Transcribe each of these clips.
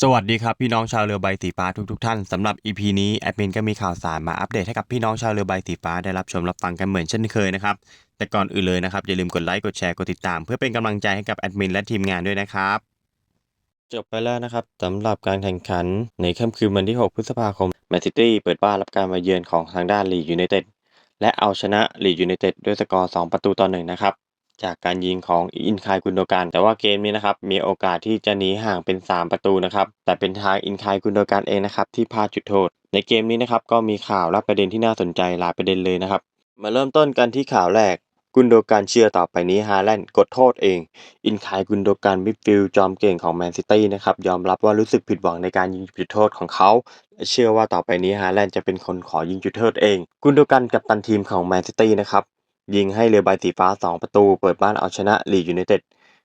สวัสดีครับพี่น้องชาวเรือใบสีฟ้าทุกทท่านสำหรับ EP นี้แอดมินก็มีข่าวสารมาอัปเดตให้กับพี่น้องชาวเรือใบสีฟ้าได้รับชมรับฟังกันเหมือนเช่นเคยนะครับแต่ก่อนอื่นเลยนะครับอย่าลืมกดไลค์กดแชร์กดติดตาม เพื่อเป็นกำลังใจให้กับแอดมินและทีมงานด้วยนะครับ จบไปแล้วนะครับสำหรับการแข่งขันในค่ำคืนวันที่ 6 พฤษภาคมแมนซิตี้เปิดบ้านรับการมาเยือนของทางด้านลีดยูไนเต็ดและเอาชนะลีดยูไนเต็ดด้วยสกอร์ 2 ประตูต่อหนึ่งนะครับ จากการยิงของอินคายกุนโดกันแต่ว่าเกมนี้นะครับมีโอกาสที่จะหนีห่างเป็น 3 ประตูนะครับแต่เป็นทางอินคายกุนโดกันเองนะครับที่พลาดจุดโทษ ในเกมนี้นะครับก็มีข่าวและประเด็นที่น่าสนใจหลายประเด็นเลยนะครับมาเริ่มต้นกันที่ข่าวแรกกุนโดกันเชื่อต่อไปนี้ฮาแลนด์กดโทษเอง อินคายกุนโดกันมิดฟิลด์จอมเก่งของแมนซิตี้นะครับยอมรับว่ารู้สึกผิดหวังในการยิงจุดโทษของเขาและเชื่อว่าต่อไปนี้ฮาแลนด์จะเป็นคนขอยิงจุดโทษเอง กุนโดกันกับตันทีมของแมนซิตี้นะครับ ยิงให้เรือใบสีฟ้า 2 ประตู เปิดบ้านเอาชนะลีดยูไนเต็ด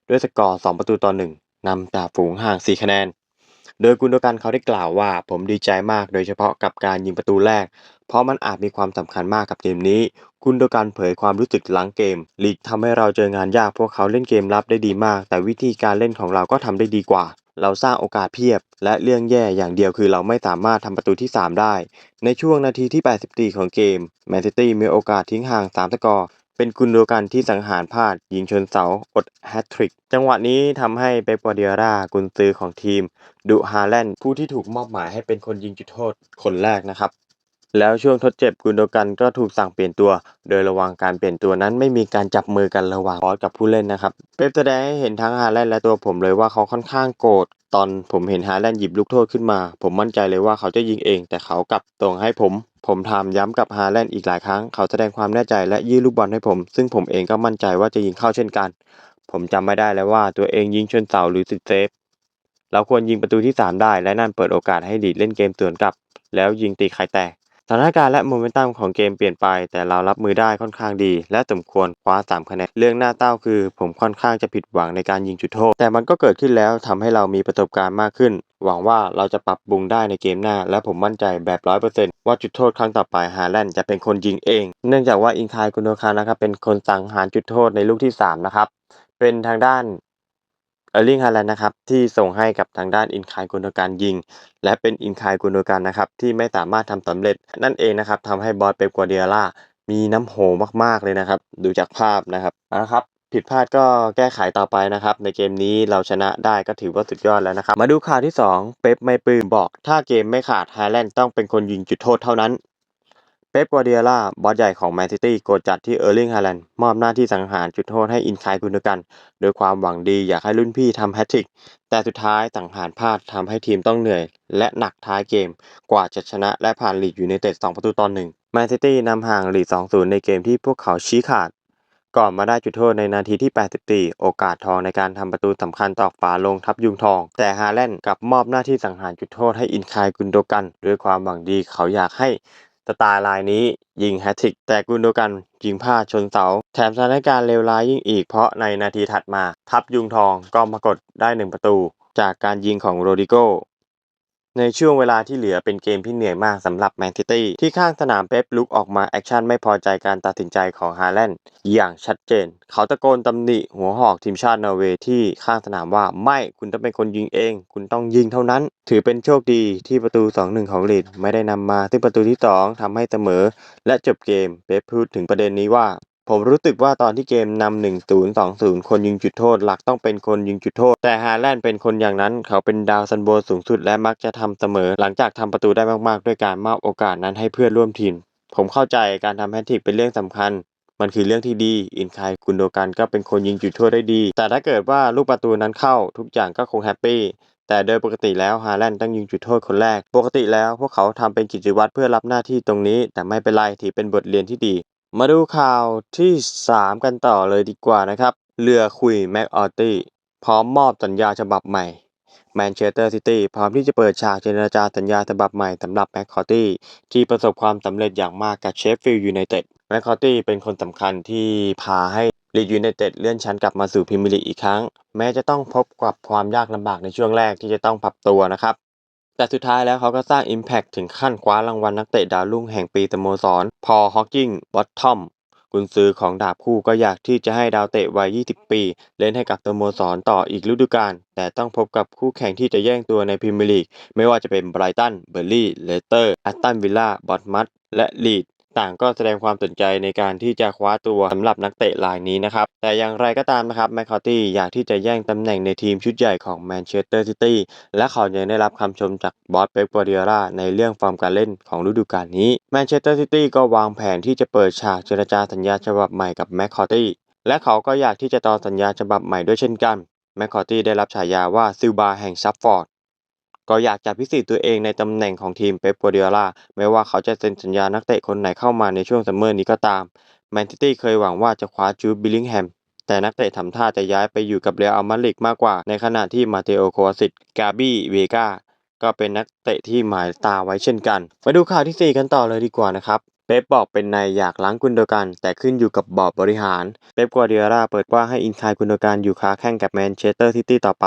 ด้วยสกอร์ 2 ประตูต่อ 1นำจากฝูงห่าง 4 คะแนน โดยกุนโดกันเขาได้กล่าวว่า ผมดีใจมากโดยเฉพาะกับการยิงประตูแรก เพราะมันอาจมีความสำคัญมากกับทีมนี้ กุนโดกันเผยความรู้สึกหลังเกม ลีกทำให้เราเจองานยากพวกเขาเล่นเกมรับได้ดีมาก แต่วิธีการเล่นของเราก็ทำได้ดีกว่า เราสร้างโอกาสเพียบ และเรื่องแย่อย่างเดียวคือเราไม่สามารถทำประตูที่ 3 ได้ ในช่วงนาทีที่ 84 ของเกมแมนซิตี้มีโอกาสทิ้งห่าง 3 สกอร์ เป็นกุนโดกันที่สังหารพลาด ยิงชนเสาอดแฮตทริก จังหวะนี้ทำให้เปปกัวร์ดิโอลากุนซือของทีม ดุฮาแลนด์ผู้ที่ถูกมอบหมายให้เป็นคนยิงจุดโทษคนแรกนะครับ แล้วช่วงทดเจ็บกุนโดกันก็ถูกสั่งเปลี่ยนตัว โดยระว่างการเปลี่ยนตัวนั้นไม่มีการจับมือกันระหว่างบอสกับผู้เล่นนะครับ เป๊ปแสดงให้เห็นทั้งฮาแลนด์และตัวผมเลยว่าเขาค่อนข้างโกรธตอนผมเห็นฮาแลนด์หยิบลูกโทษขึ้นมา ผมมั่นใจเลยว่าเขาจะยิงเอง แต่เขากลับตรงให้ผม ผมถามย้ำกับฮาแลนด์อีกหลายครั้ง เขาแสดงความแน่ใจและยื่นลูกบอลให้ผม ซึ่งผมเองก็มั่นใจว่าจะยิงเข้าเช่นกัน ผมจำไม่ได้แล้วว่าตัวเองยิงชนเสาหรือติดเซฟเราควรยิงประตูที่ 3 ได้ และนั่นเปิดโอกาสให้ดีดเล่นเกมสวนกลับ แล้วยิงตีไข่แตก สถานการณ์และโมเมนตัมของเกมเปลี่ยนไป แต่เรารับมือได้ค่อนข้างดี และสมควรคว้า 3 คะแนนเรื่องหน่าเต้าคือ ผมค่อนข้างจะผิดหวังในการยิงจุดโทษ แต่มันก็เกิดขึ้นแล้วทำให้เรามีประสบการณ์มากขึ้น หวังว่าเราจะปรับปรุงได้ในเกมหน้า และผมมั่นใจแบบ 100%ว่าจุดโทษครั้งต่อไปฮาแลนด์จะเป็นคนยิงเอง เนื่องจากว่าอินคายกุนโดคานะครับเป็นคนสังหารจุดโทษในลูกที่3นะครับเป็นทางด้าน ออลิงฮาแลนด์นะครับที่ส่งให้กับทางด้านอินคายกุนโดการยิง และเป็นอินคายกุนโดการนะครับที่ไม่สามารถทำสำเร็จ นั่นเองนะครับทำให้บอสเป๊ปกัวร์ดิโอลามีน้ำโหมากๆเลยนะครับ ดูจากภาพนะครับเอาละครับผิดพลาดก็แก้ไขต่อไปนะครับ ในเกมนี้เราชนะได้ก็ถือว่าสุดยอดแล้วนะครับ มาดูข่าวที่ 2 เป๊ปไม่ปลื้มบอก ถ้าเกมไม่ขาดไฮแลนด์ต้องเป็นคนยิงจุดโทษเท่านั้น ป๊ป กัวร์ดิโอลาบอสใหญ่ของแมนซิตี้โกรธจัดที่เออร์ลิง ฮาแลนด์ มอบหน้าที่สังหารจุดโทษให้อินคายกุนโดกัน โดยความหวังดีอยากให้รุ่นพี่ทำแฮตทริก แต่สุดท้ายสังหารพลาดทำให้ทีมต้องเหนื่อย และหนักท้ายเกม กว่าจะชนะและผ่านลีดอยูไนเต็ด2ประตูต่อหนึ่งแมนซิตี้นำห่างลีด 2-0 ในเกมที่พวกเขาชี้ขาด ก่อนมาได้จุดโทษในนาทีที่ 84 โอกาสทองในการทำประตูสำคัญตอกฝาลงทับยุงทอง แต่ฮาแลนด์กลับมอบหน้าที่สังหารจุดโทษให้อินคายกุนโดกัน ด้วยความหวังดีเขาอยากให้ สไตล์ลายนี้ยิงแฮตทริกแต่กุนโดกันยิงพลาดชนเสา แถมสถานการณ์เลวร้ายยิ่งอีกเพราะในนาทีถัดมา ทับยุงทองก็มากดได้หนึ่งประตู จากการยิงของโรดิโก ในช่วงเวลาที่เหลือเป็นเกมที่เหนื่อยมากสำหรับแมนซิตี้ที่ข้างสนามเป๊ปลุกออกมาแอคชั่นไม่พอใจการตัดสินใจของฮาแลนด์อย่างชัดเจน เขาตะโกนตำหนิหัวหอกทีมชาตินอร์เวย์ที่ข้างสนามว่าไม่คุณต้องเป็นคนยิงเอง คุณต้องยิงเท่านั้น ถือเป็นโชคดีที่ประตู 2-1 ของลีดไม่ได้นำมาซึ่งประตูที่ 2ทำให้เสมอ และจบเกมเป๊ปพูดถึงประเด็นนี้ว่า ผมรู้สึกว่าตอนที่เกมนำ1 0 2 0คนยิงจุดโทษหลักต้องเป็นคนยิงจุดโทษ แต่ฮาแลนด์เป็นคนอย่างนั้น เขาเป็นดาวซันโบสูงสุดและมักจะทำเสมอ หลังจากทำประตูได้มากๆ ด้วยการมอบโอกาสนั้นให้เพื่อนร่วมทีม ผมเข้าใจการทำแฮตทริกเป็นเรื่องสำคัญ มันคือเรื่องที่ดี อินคายกุนโดกันก็เป็นคนยิงจุดโทษได้ดี แต่ถ้าเกิดว่าลูกประตูนั้นเข้าทุกอย่างก็คงแฮปปี้แต่โดยปกติแล้วฮาแลนด์ต้องยิงจุดโทษคนแรก ปกติแล้วพวกเขาทำเป็นกิจวัตรเพื่อรับหน้าที่ตรงนี้ แต่ไม่เป็นไรถือเป็นบทเรียนที่ดี มาดูข่าวที่ 3 กันต่อเลยดีกว่านะครับ เรือคุยแม็กออตตี้พร้อมมอบสัญญาฉบับใหม่แมนเชสเตอร์ซิตี้พร้อมที่จะเปิดฉากเจรจาสัญญาฉบับใหม่สำหรับแม็กคอตตี้ที่ประสบความสำเร็จอย่างมากกับเชฟฟิลด์ยูไนเต็ดแม็กคอตตี้เป็นคนสำคัญที่พาให้ลีดยูไนเต็ดเลื่อนชั้นกลับมาสู่พรีเมียร์ลีกอีกครั้ง แม้จะต้องพบกับความยากลำบากในช่วงแรกที่จะต้องปรับตัวนะครับ แต่สุดท้ายแล้วเขาก็สร้าง Impact ถึงขั้นคว้ารางวัลนักเตะดาวรุ่งแห่งปีสโมสร พอฮอกกิงบอตทอมกุนซือของดาบคู่ก็อยากที่จะให้ดาวเตะวัย 20 ปี เล่นให้กับสโมสรต่ออีกฤดูกาลแต่ต้องพบกับคู่แข่งที่จะแย่งตัวในพรีเมียร์ลีก ไม่ว่าจะเป็นไบรตัน เบอร์ลี่ เลสเตอร์ แอสตันวิลล่า บอทมัตและลีด ต่างก็แสดงความสนใจในการที่จะคว้าตัวสำหรับนักเตะรายนี้นะครับ แต่อย่างไรก็ตามนะครับแมคคาร์ตี้อยากที่จะแย่งตำแหน่งในทีมชุดใหญ่ของแมนเชสเตอร์ซิตี้และเขายังได้รับคำชมจากบอสเป๊ปกัวเดียร่าในเรื่องฟอร์มการเล่นของฤดูกาลนี้แมนเชสเตอร์ซิตี้ก็วางแผนที่จะเปิดฉากเจรจาสัญญาฉบับใหม่กับแมคคาร์ตี้และเขาก็อยากที่จะต่อสัญญาฉบับใหม่ด้วยเช่นกันแมคคาร์ตี้ได้รับฉายาว่าซิลบาแห่งซัฟฟอร์ด ก็อยากจะพิสูจน์ตัวเองในตำแหน่งของทีมเป๊ปกัวเดียล่าไม่ว่าเขาจะเซ็นสัญญานักเตะคนไหนเข้ามาในช่วงซัมเมอร์นี้ก็ตามแมนซิตี้เคยหวังว่าจะคว้าจูดบิลลิงแฮมแต่นักเตะทำท่าจะย้ายไปอยู่กับเรอัลมาดริดมากกว่า ในขณะที่มาเตโอโควาสิตกาบี้เวกาก็เป็นนักเตะที่หมายตาไว้เช่นกัน มาดูข่าวทีสี่4 กันต่อเลยดีกว่านะครับ เป๊ปบอกเป็นในอยากล้างกุนโดกัน แต่ขึ้นอยู่กับบอร์ดบริหาร เป๊ปกัวเดียร่าเปิดกว้างให้อินคายกุนโดกันอยู่ค้าแข่งกับแมนเชสเตอร์ซิตี้ต่อไป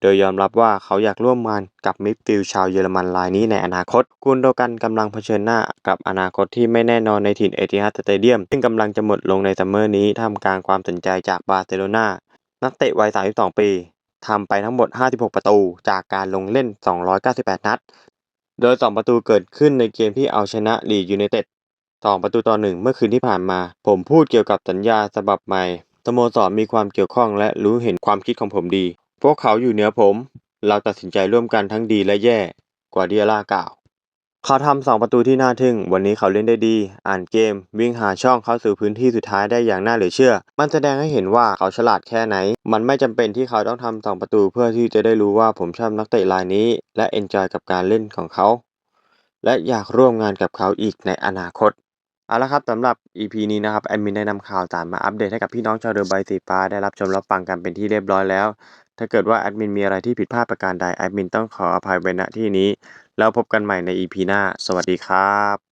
โดยยอมรับว่าเขาอยากร่วมงานกับมิดฟิลด์ชาวเยอรมันรายนี้ในอนาคต กุนโดกันกำลังเผชิญหน้ากับอนาคตที่ไม่แน่นอนในถิ่นเอติฮัดสเตเดียม ซึ่งกำลังจะหมดลงในซัมเมอร์นี้ท่ามกลางความสนใจจากบาร์เซโลนานักเตะวัย 32 ปีทำไปทั้งหมด 56 ประตู จากการลงเล่น 298 นัด โดย 2 ประตูเกิดขึ้นในเกมที่เอาชนะลีดยูไนเต็ด 2 ประตูต่อ 1 เมื่อคืนที่ผ่านมา ผมพูดเกี่ยวกับสัญญาฉบับใหม่สโมสรมีความเกี่ยวข้องและรู้เห็นความคิดของผมดี พวกเขาอยู่เหนือผม เราตัดสินใจร่วมกันทั้งดีและแย่กว่าเดียร่ากล่าว เขาทำสองประตูที่น่าทึ่ง วันนี้เขาเล่นได้ดี อ่านเกม วิ่งหาช่องเข้าสู่พื้นที่สุดท้ายได้อย่างน่าเหลือเชื่อ มันแสดงให้เห็นว่าเขาฉลาดแค่ไหน มันไม่จำเป็นที่เขาต้องทำสองประตูเพื่อที่จะได้รู้ว่าผมชอบนักเตะรายนี้ และเอนจอยกับการเล่นของเขา และอยากร่วมงานกับเขาอีกในอนาคต เอาละครับสำหรับ EP นี้นะครับแอดมินได้นำข่าวสารมาอัปเดตให้กับพี่น้องชาวเรือใบสีฟ้าได้รับชมรับฟังกันเป็นที่เรียบร้อยแล้ว ถ้าเกิดว่าแอดมินมีอะไรที่ผิดพลาดประการใดแอดมินต้องขออภัยไว้ณที่นี้ แล้วพบกันใหม่ใน EP หน้า สวัสดีครับ